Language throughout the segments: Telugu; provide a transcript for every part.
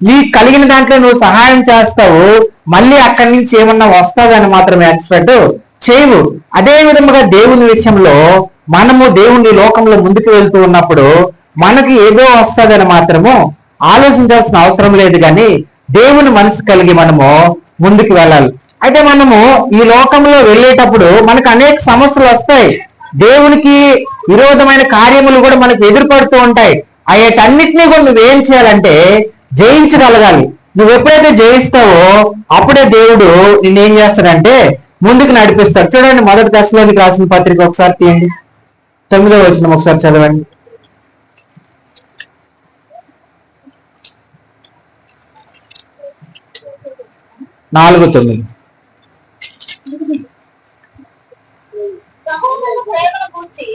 నీ కలిగిన దాంట్లో నువ్వు సహాయం చేస్తావు మళ్ళీ అక్కడి నుంచి ఏమన్నా వస్తాదని మాత్రం ఎక్స్పెక్ట్ చేయవు. అదే విధముగా దేవుని విషయంలో మనము దేవుని లోకంలో ముందుకు వెళ్తూ ఉన్నప్పుడు మనకి ఏదో వస్తుందని మాత్రము ఆలోచించాల్సిన అవసరం లేదు కానీ దేవుని మనసు కలిగి మనము ముందుకు వెళ్ళాలి. అయితే మనము ఈ లోకంలో వెళ్ళేటప్పుడు మనకు అనేక సమస్యలు వస్తాయి. దేవునికి విరోధమైన కార్యములు కూడా మనకు ఎదురుపడుతూ ఉంటాయి. అయ్యేటన్నిటినీ కూడా నువ్వేం చేయాలంటే జయించగలగాలి. నువ్వు ఎప్పుడైతే జయిస్తావో అప్పుడే దేవుడు నిన్నేం చేస్తాడంటే ముందుకు నడిపిస్తాడు. చూడండి మొదటి దశలోనికి రాసిన పత్రిక ఒకసారి తీయండి. తొమ్మిదో వచ్చిన ఒకసారి చదవండి. నాలుగు తొమ్మిది సహోదరుల ప్రేమను గూర్చి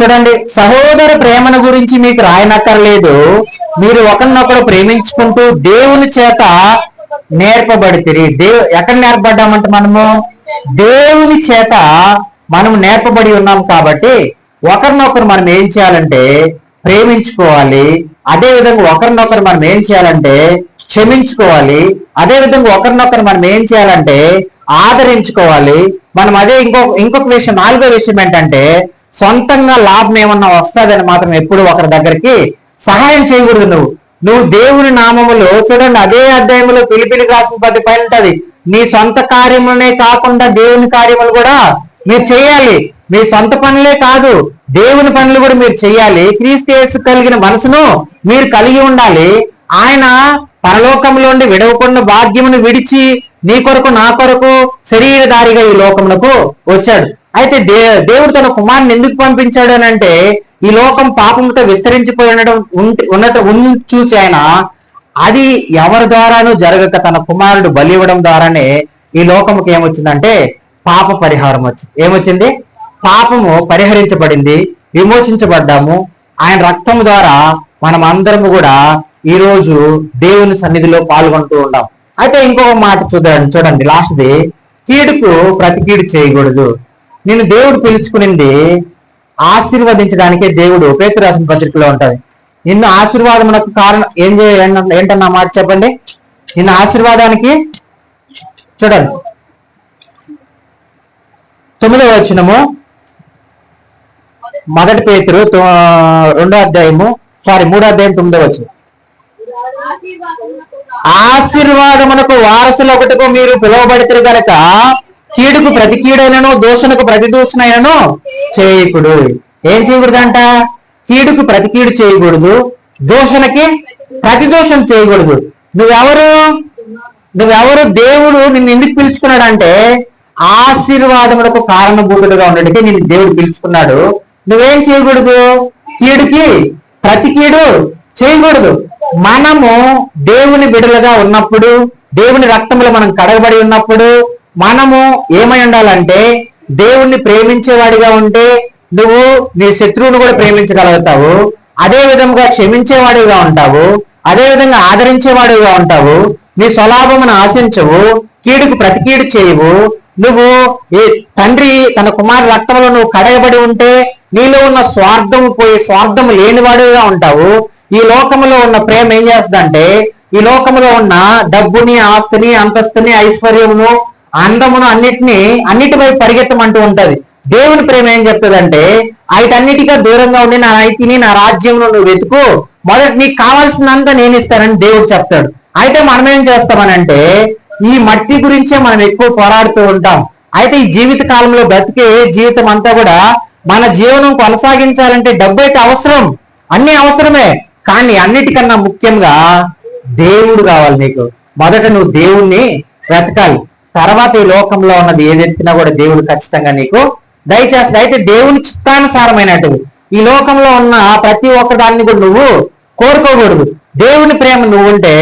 చూడండి సహోదర ప్రేమను గురించి మీకు రాయనక్కర్లేదు. మీరు ఒకరినొకరు ప్రేమించుకుంటూ దేవుని చేత నేర్పబడితే దేవు ఎక్కడ నేర్పడ్డామంటే మనము? దేవుని చేత మనం నేర్పబడి ఉన్నాం కాబట్టి ఒకరినొకరు మనం ఏం చేయాలంటే ప్రేమించుకోవాలి. అదే విధంగా ఒకరినొకరు మనం ఏం చేయాలంటే క్షమించుకోవాలి. అదే విధంగా ఒకరినొకరు మనం ఏం చేయాలంటే ఆదరించుకోవాలి. మనం అదే ఇంకొక ఇంకొక విషయం నాలుగో విషయం ఏంటంటే సొంతంగా లాభం ఏమన్నా వస్తుందని మాత్రం ఎప్పుడు ఒకరి దగ్గరికి సహాయం చేయకూడదు నువ్వు. నువ్వు దేవుని నామములో చూడండి అదే అధ్యాయంలో పిలిపిలి రాసిన పది పైన ఉంటది. నీ సొంత కార్యములనే కాకుండా దేవుని కార్యములు కూడా మీరు చేయాలి. మీ సొంత పనులే కాదు దేవుని పనులు కూడా మీరు చేయాలి. క్రీస్తు కలిగిన మనసును మీరు కలిగి ఉండాలి. ఆయన పరలోకంలోండి విడవకుండా భాగ్యమును విడిచి నీ కొరకు నా కొరకు శరీరధారిగా ఈ లోకమునకు వచ్చాడు. అయితే దే దేవుడు తన కుమారుని ఎందుకు పంపించాడు అని అంటే ఈ లోకం పాపంతో విస్తరించిపోయి ఉండడం ఉంట- ఉంది చూసి ఆయన అది ఎవరి ద్వారానూ జరగక తన కుమారుడు బలి ఇవ్వడం ద్వారానే ఈ లోకముకి ఏమొచ్చిందంటే పాప పరిహారం వచ్చింది. ఏమొచ్చింది? పాపము పరిహరించబడింది విమోచించబడ్డాము. ఆయన రక్తం ద్వారా మనం అందరము కూడా ఈ రోజు దేవుని సన్నిధిలో పాల్గొంటూ ఉంటాం అయితే ఇంకొక మాట చూడండి చూడండి లాస్ట్ది. కీడుకు ప్రతి కీడు చేయకూడదు. నేను దేవుడు పిలుచుకునింది ఆశీర్వదించడానికే దేవుడు. పేతురు రాసిన పత్రికలో ఉంటది. నిన్ను ఆశీర్వాదమునకు కారణం ఏం చేయాలి ఏంటన్న- మాట చెప్పండి? నిన్ను ఆశీర్వాదానికి చూడండి. తొమ్మిదవ వచనము. మొదటి పేతురు రెండో అధ్యాయము. సారీ మూడో అధ్యాయం తొమ్మిదో వచ్చిన ఆశీర్వాదమునకు వారసులు ఒకటికు మీరు పిలువబడితే గనక కీడుకు ప్రతి కీడైనను దూషణకు ప్రతి దూషణైనను చేయకూడదు ఏం చేయకూడదంట? కీడుకు ప్రతి కీడు చేయకూడదు దూషణకి ప్రతి దూషణ చేయకూడదు. నువ్వెవరు? నువ్వెవరు? దేవుడు నిన్ను ఎందుకు పిలుచుకున్నాడంటే ఆశీర్వాదములకు కారణభూతుడుగా ఉండడానికి నిన్ను దేవుడు పిలుచుకున్నాడు. నువ్వేం చేయకూడదు? కీడుకి ప్రతి కీడు చేయకూడదు. మనము దేవుని బిడలుగా ఉన్నప్పుడు దేవుని రక్తములు మనం కడగబడి ఉన్నప్పుడు మనము ఏమై ఉండాలంటే దేవుణ్ణి ప్రేమించేవాడిగా ఉంటే నువ్వు నీ శత్రువును కూడా ప్రేమించగలుగుతావు. అదే విధంగా క్షమించేవాడిగా ఉంటావు. అదే విధంగా ఆదరించేవాడిగా ఉంటావు. నీ స్వలాభమును ఆశించవు. కీడుకు ప్రతికీడు చేయవు. నువ్వు ఈ తండ్రి తన కుమారు రక్తంలో నువ్వు కడగబడి ఉంటే నీలో ఉన్న స్వార్థము పోయి స్వార్థము లేనివాడుగా ఉంటావు. ఈ లోకములో ఉన్న ప్రేమ ఏం చేస్తుందంటే ఈ లోకములో ఉన్న డబ్బుని ఆస్తిని అంతస్తుని ఐశ్వర్యమును అందమును అన్నిటిని అన్నిటిపై పరిగెత్తమంటూ ఉంటది. దేవుని ప్రేమ ఏం చెప్తుందంటే వాటన్నిటిగా దూరంగా ఉండి నా నైతిని నా రాజ్యంలో నువ్వు వెతుకు. మొదటి నీకు కావాల్సినంత నేను ఇస్తానని దేవుడు చెప్తాడు. అయితే మనం ఏం చేస్తామనంటే ఈ మట్టి గురించే మనం ఎక్కువ పోరాడుతూ ఉంటాం. అయితే ఈ జీవిత కాలంలో బ్రతికే జీవితం అంతా కూడా మన జీవనం కొనసాగించాలంటే డబ్బు అయితే అవసరం. అన్ని అవసరమే. కానీ అన్నిటికన్నా ముఖ్యంగా దేవుడు కావాలి నీకు. మొదట నువ్వు దేవుణ్ణి బ్రతకాలి తర్వాత ఈ లోకంలో ఉన్నది ఏదెత్తినా కూడా దేవుడు ఖచ్చితంగా నీకు దయచేస్తాడు అయితే దేవుని చిత్తానుసారమైనట్టు ఈ లోకంలో ఉన్న ప్రతి ఒక్క దాన్ని కూడా నువ్వు కోరుకోకూడదు. దేవుని ప్రేమ నువ్వు ఉంటే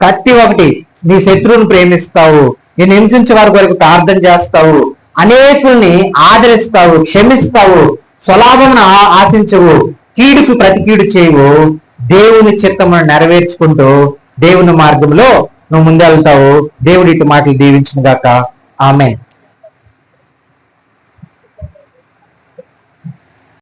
ప్రతి ఒక్కటి నీ శత్రువుని ప్రేమిస్తావు నేను హింసించే వారి కొరకు ప్రార్థన చేస్తావు అనేకుల్ని ఆదరిస్తావు క్షమిస్తావు స్వలాభమును ఆశించవు కీడుకు ప్రతి కీడు చేయవు. దేవుని చిత్తమును నెరవేర్చుకుంటూ దేవుని మార్గంలో నువ్వు ముందెళ్తావు దేవుడి ఇటు మాటలు దీవించిన గాక. ఆమె